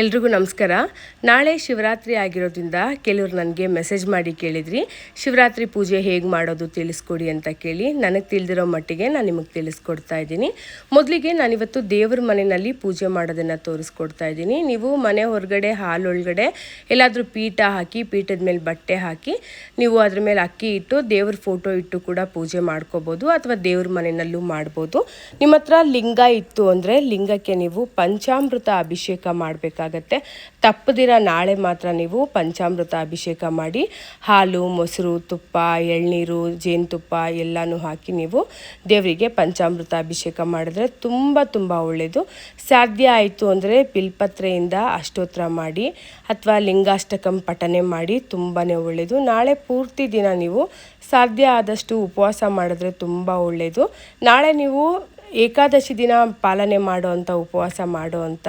ಎಲ್ರಿಗೂ ನಮಸ್ಕಾರ. ನಾಳೆ ಶಿವರಾತ್ರಿ ಆಗಿರೋದ್ರಿಂದ ಕೆಲವರು ನನಗೆ ಮೆಸೇಜ್ ಮಾಡಿ ಕೇಳಿದ್ರಿ. ಶಿವರಾತ್ರಿ ಪೂಜೆ ಹೇಗೆ ಮಾಡೋದು ತಿಳಿಸ್ಕೊಡಿ ಅಂತ ಕೇಳಿ ನನಗೆ ತಿಳಿದಿರೋ ಮಟ್ಟಿಗೆ ನಾನು ನಿಮಗೆ ತಿಳಿಸ್ಕೊಡ್ತಾ ಇದ್ದೀನಿ. ಮೊದಲಿಗೆ ನಾನಿವತ್ತು ದೇವ್ರ ಮನೆಯಲ್ಲಿ ಪೂಜೆ ಮಾಡೋದನ್ನು ತೋರಿಸ್ಕೊಡ್ತಾ ಇದ್ದೀನಿ. ನೀವು ಮನೆ ಹೊರಗಡೆ ಹಾಲೊಳಗಡೆ ಎಲ್ಲಾದರೂ ಪೀಠ ಹಾಕಿ, ಪೀಠದ ಮೇಲೆ ಬಟ್ಟೆ ಹಾಕಿ, ನೀವು ಅದ್ರ ಮೇಲೆ ಅಕ್ಕಿ ಇಟ್ಟು ದೇವ್ರ ಫೋಟೋ ಇಟ್ಟು ಕೂಡ ಪೂಜೆ ಮಾಡ್ಕೋಬೋದು ಅಥವಾ ದೇವ್ರ ಮನೆಯಲ್ಲೂ ಮಾಡ್ಬೋದು. ನಿಮ್ಮ ಹತ್ರ ಲಿಂಗ ಇತ್ತು ಅಂದರೆ ಲಿಂಗಕ್ಕೆ ನೀವು ಪಂಚಾಮೃತ ಅಭಿಷೇಕ ಮಾಡಬೇಕು ಬೇಕಾಗತ್ತೆ ತಪ್ಪದಿರ ನಾಳೆ ಮಾತ್ರ ನೀವು ಪಂಚಾಮೃತ ಅಭಿಷೇಕ ಮಾಡಿ, ಹಾಲು, ಮೊಸರು, ತುಪ್ಪ, ಎಳ್ನೀರು, ಜೇನುತುಪ್ಪ ಎಲ್ಲನೂ ಹಾಕಿ ನೀವು ದೇವರಿಗೆ ಪಂಚಾಮೃತ ಅಭಿಷೇಕ ಮಾಡಿದ್ರೆ ತುಂಬ ತುಂಬ ಒಳ್ಳೆಯದು ಸಾಧ್ಯ ಆಯಿತು ಅಂದರೆ ಬಿಲ್ಪತ್ರೆಯಿಂದ ಅಷ್ಟೋತ್ರ ಮಾಡಿ ಅಥವಾ ಲಿಂಗಾಷ್ಟಕಂ ಪಠನೆ ಮಾಡಿ ತುಂಬಾ ಒಳ್ಳೆಯದು ನಾಳೆ ಪೂರ್ತಿ ದಿನ ನೀವು ಸಾಧ್ಯ ಆದಷ್ಟು ಉಪವಾಸ ಮಾಡಿದ್ರೆ ತುಂಬ ಒಳ್ಳೆಯದು ನಾಳೆ ನೀವು ಏಕಾದಶಿ ದಿನ ಪಾಲನೆ ಮಾಡುವಂಥ ಉಪವಾಸ ಮಾಡುವಂಥ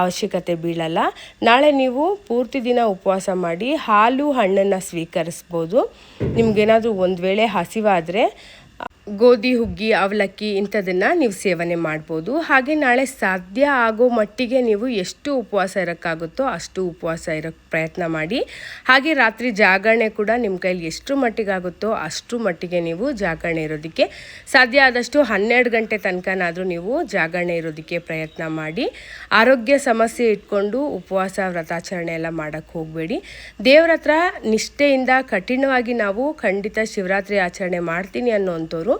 ಅವಶ್ಯಕತೆ ಬೀಳಲ್ಲ. ನಾಳೆ ನೀವು ಪೂರ್ತಿ ದಿನ ಉಪವಾಸ ಮಾಡಿ ಹಾಲು ಹಣ್ಣನ್ನು ಸ್ವೀಕರಿಸ್ಬೋದು. ನಿಮ್ಗೇನಾದರೂ ಒಂದು ವೇಳೆ ಹಸಿವಾದರೆ ಗೋಧಿ, ಹುಗ್ಗಿ, ಅವಲಕ್ಕಿ ಇಂಥದನ್ನು ನೀವು ಸೇವನೆ ಮಾಡ್ಬೋದು. ಹಾಗೆ ನಾಳೆ ಸಾಧ್ಯ ಆಗೋ ಮಟ್ಟಿಗೆ ನೀವು ಎಷ್ಟು ಉಪವಾಸ ಇರೋಕ್ಕಾಗುತ್ತೋ ಅಷ್ಟು ಉಪವಾಸ ಇರೋಕ್ಕೆ ಪ್ರಯತ್ನ ಮಾಡಿ. ಹಾಗೆ ರಾತ್ರಿ ಜಾಗರಣೆ ಕೂಡ ನಿಮ್ಮ ಕೈಲಿ ಎಷ್ಟು ಮಟ್ಟಿಗಾಗುತ್ತೋ ಅಷ್ಟು ಮಟ್ಟಿಗೆ ನೀವು ಜಾಗರಣೆ ಇರೋದಕ್ಕೆ ಸಾಧ್ಯ ಆದಷ್ಟು ಹನ್ನೆರಡು ಗಂಟೆ ತನಕನಾದರೂ ನೀವು ಜಾಗರಣೆ ಇರೋದಕ್ಕೆ ಪ್ರಯತ್ನ ಮಾಡಿ. ಆರೋಗ್ಯ ಸಮಸ್ಯೆ ಇಟ್ಕೊಂಡು ಉಪವಾಸ, ವ್ರತಾಚರಣೆ ಎಲ್ಲ ಮಾಡೋಕ್ಕೆ ಹೋಗಬೇಡಿ. ದೇವ್ರ ಹತ್ರ ನಿಷ್ಠೆಯಿಂದ ಕಠಿಣವಾಗಿ ನಾವು ಖಂಡಿತ ಶಿವರಾತ್ರಿ ಆಚರಣೆ ಮಾಡ್ತೀನಿ ಅನ್ನೋಂಥವ್ರು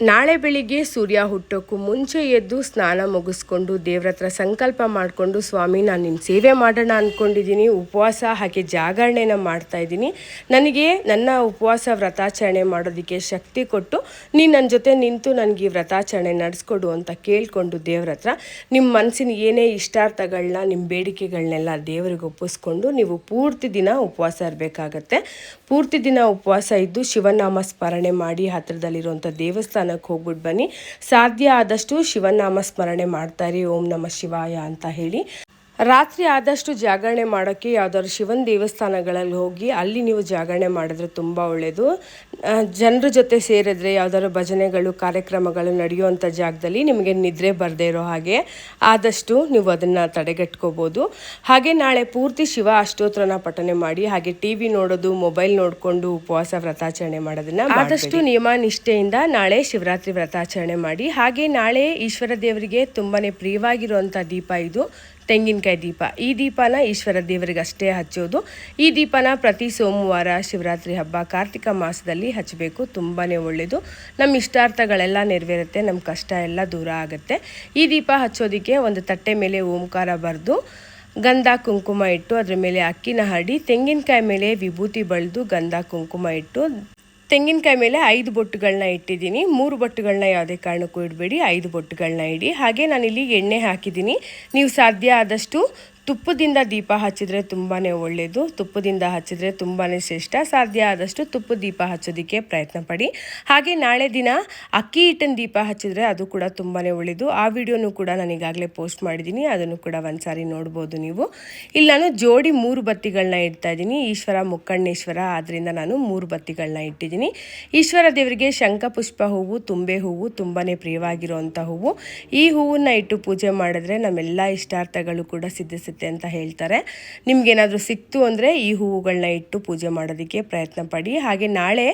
ನಾಳೆ ಬೆಳಿಗ್ಗೆ ಸೂರ್ಯ ಹುಟ್ಟೋಕ್ಕೂ ಮುಂಚೆ ಎದ್ದು ಸ್ನಾನ ಮುಗಿಸ್ಕೊಂಡು ದೇವ್ರ ಸಂಕಲ್ಪ ಮಾಡಿಕೊಂಡು, ಸ್ವಾಮಿ, ನಾನು ನಿಮ್ಮ ಸೇವೆ ಮಾಡೋಣ ಅಂದ್ಕೊಂಡಿದ್ದೀನಿ ಉಪವಾಸ ಹಾಗೆ ಜಾಗರಣೆನ ಮಾಡ್ತಾ ಇದ್ದೀನಿ ನನಗೆ ನನ್ನ ಉಪವಾಸ ವ್ರತಾಚರಣೆ ಮಾಡೋದಕ್ಕೆ ಶಕ್ತಿ ಕೊಟ್ಟು, ನೀನು ನನ್ನ ಜೊತೆ ನಿಂತು ನನಗೆ ವ್ರತಾಚರಣೆ ನಡೆಸ್ಕೊಡು ಅಂತ ಕೇಳಿಕೊಂಡು ದೇವ್ರ ಹತ್ರ ನಿಮ್ಮ ಮನಸ್ಸಿನ ಏನೇ ಇಷ್ಟಾರ್ಥಗಳನ್ನ ನಿಮ್ಮ ಬೇಡಿಕೆಗಳನ್ನೆಲ್ಲ ದೇವರಿಗೆ ಒಪ್ಪಿಸ್ಕೊಂಡು ನೀವು ಪೂರ್ತಿ ದಿನ ಉಪವಾಸ ಇರಬೇಕಾಗತ್ತೆ. ಪೂರ್ತಿ ದಿನ ಉಪವಾಸ ಇದ್ದು ಶಿವನಾಮ ಸ್ಮರಣೆ ಮಾಡಿ ಹತ್ತಿರದಲ್ಲಿರುವಂಥ ದೇವಸ್ಥಾನ ದೇವಸ್ಥಾನಕ್ಕೆ ಹೋಗ್ಬಿಟ್ಟು ಬನ್ನಿ. ಸಾಧ್ಯ ಆದಷ್ಟು ಶಿವನಾಮ ಸ್ಮರಣೆ ಮಾಡ್ತಾರೆ ಓಂ ನಮ ಶಿವಾಯ ಅಂತ ಹೇಳಿ. ರಾತ್ರಿ ಆದಷ್ಟು ಜಾಗರಣೆ ಮಾಡೋಕ್ಕೆ ಯಾವ್ದಾದ್ರು ಶಿವನ ದೇವಸ್ಥಾನಗಳಲ್ಲಿ ಹೋಗಿ ಅಲ್ಲಿ ನೀವು ಜಾಗರಣೆ ಮಾಡಿದ್ರೆ ತುಂಬ ಒಳ್ಳೆಯದು ಜನರ ಜೊತೆ ಸೇರಿದ್ರೆ ಯಾವ್ದಾದ್ರು ಭಜನೆಗಳು, ಕಾರ್ಯಕ್ರಮಗಳು ನಡೆಯುವಂಥ ಜಾಗದಲ್ಲಿ ನಿಮಗೆ ನಿದ್ರೆ ಬರದೇ ಇರೋ ಹಾಗೆ ಆದಷ್ಟು ನೀವು ಅದನ್ನು ತಡೆಗಟ್ಕೋಬೋದು. ಹಾಗೆ ನಾಳೆ ಪೂರ್ತಿ ಶಿವ ಅಷ್ಟೋತ್ರನ ಪಠನೆ ಮಾಡಿ, ಹಾಗೆ ಟಿ ವಿ ನೋಡೋದು, ಮೊಬೈಲ್ ನೋಡಿಕೊಂಡು ಉಪವಾಸ ವ್ರತಾಚರಣೆ ಮಾಡೋದನ್ನ ಆದಷ್ಟು ನಿಯಮ ನಿಷ್ಠೆಯಿಂದ ನಾಳೆ ಶಿವರಾತ್ರಿ ವ್ರತಾಚರಣೆ ಮಾಡಿ, ಹಾಗೆ ನಾಳೆ ಈಶ್ವರ ದೇವರಿಗೆ ತುಂಬಾ ಪ್ರಿಯವಾಗಿರುವಂಥ ದೀಪ ಇದು. ತೆಂಗಿನಕಾಯಿ ದೀಪ. ಈ ದೀಪನ ಈಶ್ವರ ದೇವರಿಗೆ ಅಷ್ಟೇ ಹಚ್ಚೋದು. ಈ ದೀಪನ ಪ್ರತಿ ಸೋಮವಾರ ಶಿವರಾತ್ರಿ ಹಬ್ಬ ಕಾರ್ತಿಕ ಮಾಸದಲ್ಲಿ ಹಚ್ಚಬೇಕು. ತುಂಬಾ ಒಳ್ಳೆಯದು ನಮ್ಮ ಇಷ್ಟಾರ್ಥಗಳೆಲ್ಲ ನೆರವೇರುತ್ತೆ. ನಮ್ಮ ಕಷ್ಟ ಎಲ್ಲ ದೂರ ಆಗುತ್ತೆ. ಈ ದೀಪ ಹಚ್ಚೋದಕ್ಕೆ ಒಂದು ತಟ್ಟೆ ಮೇಲೆ ಓಂಕಾರ ಬರೆದು, ಗಂಧ ಕುಂಕುಮ ಇಟ್ಟು, ಅದರ ಮೇಲೆ ಅಕ್ಕಿನ ಹರಡಿ, ತೆಂಗಿನಕಾಯಿ ಮೇಲೆ ವಿಭೂತಿ ಬಳಿದು ಗಂಧ ಕುಂಕುಮ ಇಟ್ಟು ತೆಂಗಿನಕಾಯಿ ಮೇಲೆ ಐದು ಬೊಟ್ಟುಗಳನ್ನ ಇಟ್ಟಿದ್ದೀನಿ. ಮೂರು ಬೊಟ್ಟುಗಳನ್ನ ಯಾವುದೇ ಕಾರಣಕ್ಕೂ ಇಡಬೇಡಿ. ಐದು ಬೊಟ್ಟುಗಳನ್ನ ಇಡಿ. ಹಾಗೆ ನಾನಿಲ್ಲಿ ಎಣ್ಣೆ ಹಾಕಿದ್ದೀನಿ. ನೀವು ಸಾಧ್ಯ ಆದಷ್ಟು ತುಪ್ಪದಿಂದ ದೀಪ ಹಚ್ಚಿದ್ರೆ ತುಂಬಾ ಒಳ್ಳೆಯದು ತುಪ್ಪದಿಂದ ಹಚ್ಚಿದ್ರೆ ತುಂಬಾ ಶ್ರೇಷ್ಠ. ಸಾಧ್ಯ ಆದಷ್ಟು ತುಪ್ಪ ದೀಪ ಹಚ್ಚೋದಕ್ಕೆ ಪ್ರಯತ್ನ ಪಡಿ. ಹಾಗೆ ನಾಳೆ ದಿನ ಅಕ್ಕಿ ಹಿಟ್ಟಿನ ದೀಪ ಹಚ್ಚಿದ್ರೆ ಅದು ಕೂಡ ತುಂಬಾ ಒಳ್ಳೆಯದು ಆ ವಿಡಿಯೋನು ಕೂಡ ನಾನು ಈಗಾಗಲೇ ಪೋಸ್ಟ್ ಮಾಡಿದ್ದೀನಿ. ಅದನ್ನು ಕೂಡ ಒಂದು ಸಾರಿ ನೋಡ್ಬೋದು ನೀವು. ಇಲ್ಲಿ ನಾನು ಜೋಡಿ ಮೂರು ಬತ್ತಿಗಳನ್ನ ಇಡ್ತಾ ಇದ್ದೀನಿ. ಈಶ್ವರ ಮುಕ್ಕಣ್ಣೇಶ್ವರ. ಆದ್ದರಿಂದ ನಾನು ಮೂರು ಬತ್ತಿಗಳನ್ನ ಇಟ್ಟಿದ್ದೀನಿ. ಈಶ್ವರ ದೇವರಿಗೆ ಶಂಖಪುಷ್ಪ ಹೂವು, ತುಂಬೆ ಹೂವು ತುಂಬಾ ಪ್ರಿಯವಾಗಿರುವಂಥ ಹೂವು. ಈ ಹೂವನ್ನು ಇಟ್ಟು ಪೂಜೆ ಮಾಡಿದ್ರೆ ನಮ್ಮೆಲ್ಲ ಇಷ್ಟಾರ್ಥಗಳು ಕೂಡ ಸಿದ್ಧಿಸುತ್ತೆ ಅಂತ ಹೇಳ್ತಾರೆ. ನಿಮಗೇನಾದರೂ ಸಿಕ್ತು ಅಂದರೆ ಈ ಹೂವುಗಳನ್ನ ಇಟ್ಟು ಪೂಜೆ ಮಾಡೋದಕ್ಕೆ ಪ್ರಯತ್ನ ಪಡಿ. ಹಾಗೆ ನಾಳೆ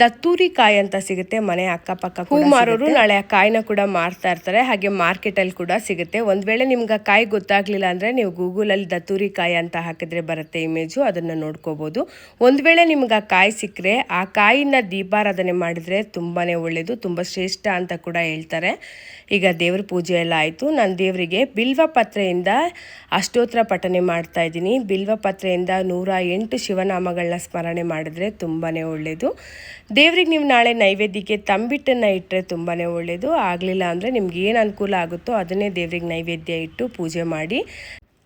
ದತ್ತೂರಿ ಕಾಯಿ ಅಂತ ಸಿಗುತ್ತೆ ಮನೆ ಅಕ್ಕಪಕ್ಕ ಹೂ ಮಾರೋರು ನಾಳೆ ಆ ಕಾಯಿನ ಕೂಡ ಮಾರ್ತಾ ಇರ್ತಾರೆ. ಹಾಗೆ ಮಾರ್ಕೆಟಲ್ಲಿ ಕೂಡ ಸಿಗುತ್ತೆ. ಒಂದು ವೇಳೆ ನಿಮ್ಗೆ ಆ ಕಾಯಿ ಗೊತ್ತಾಗ್ಲಿಲ್ಲ ಅಂದರೆ ನೀವು ಗೂಗಲಲ್ಲಿ ದತ್ತೂರಿ ಕಾಯಿ ಅಂತ ಹಾಕಿದ್ರೆ ಬರುತ್ತೆ ಇಮೇಜು ಅದನ್ನು ನೋಡ್ಕೋಬೋದು. ಒಂದು ವೇಳೆ ನಿಮ್ಗೆ ಆ ಕಾಯಿ ಸಿಕ್ಕರೆ ಆ ಕಾಯಿನ ದೀಪಾರಾಧನೆ ಮಾಡಿದರೆ ತುಂಬಾ ಒಳ್ಳೆಯದು ತುಂಬ ಶ್ರೇಷ್ಠ ಅಂತ ಕೂಡ ಹೇಳ್ತಾರೆ. ಈಗ ದೇವ್ರ ಪೂಜೆ ಎಲ್ಲ ಆಯಿತು. ನಾನು ದೇವರಿಗೆ ಬಿಲ್ವ ಪತ್ರೆಯಿಂದ ಅಷ್ಟೋ ಸ್ತೋತ್ರ ಪಠನೆ ಮಾಡ್ತಾ ಇದ್ದೀನಿ. ಬಿಲ್ವ ಪತ್ರೆಯಿಂದ ನೂರ ಎಂಟು ಶಿವನಾಮಗಳನ್ನ ಸ್ಮರಣೆ ಮಾಡಿದ್ರೆ ತುಂಬಾ ಒಳ್ಳೆಯದು ದೇವ್ರಿಗೆ ನೀವು ನಾಳೆ ನೈವೇದ್ಯಕ್ಕೆ ತಂಬಿಟ್ಟನ್ನು ಇಟ್ಟರೆ ತುಂಬಾ ಒಳ್ಳೆಯದು ಆಗಲಿಲ್ಲ ಅಂದರೆ ನಿಮ್ಗೆ ಏನು ಅನುಕೂಲ ಆಗುತ್ತೋ ಅದನ್ನೇ ದೇವ್ರಿಗೆ ನೈವೇದ್ಯ ಇಟ್ಟು ಪೂಜೆ ಮಾಡಿ,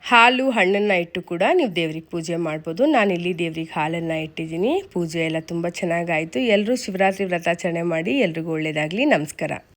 ಹಾಲು, ಹಣ್ಣನ್ನು ಇಟ್ಟು ಕೂಡ ನೀವು ದೇವ್ರಿಗೆ ಪೂಜೆ ಮಾಡ್ಬೋದು. ಇಲ್ಲಿ ದೇವ್ರಿಗೆ ಹಾಲನ್ನು ಇಟ್ಟಿದ್ದೀನಿ. ಪೂಜೆ ಎಲ್ಲ ತುಂಬ ಚೆನ್ನಾಗಾಯಿತು. ಎಲ್ಲರೂ ಶಿವರಾತ್ರಿ ವ್ರತಾಚರಣೆ ಮಾಡಿ ಎಲ್ರಿಗೂ ಒಳ್ಳೆಯದಾಗಲಿ ನಮಸ್ಕಾರ.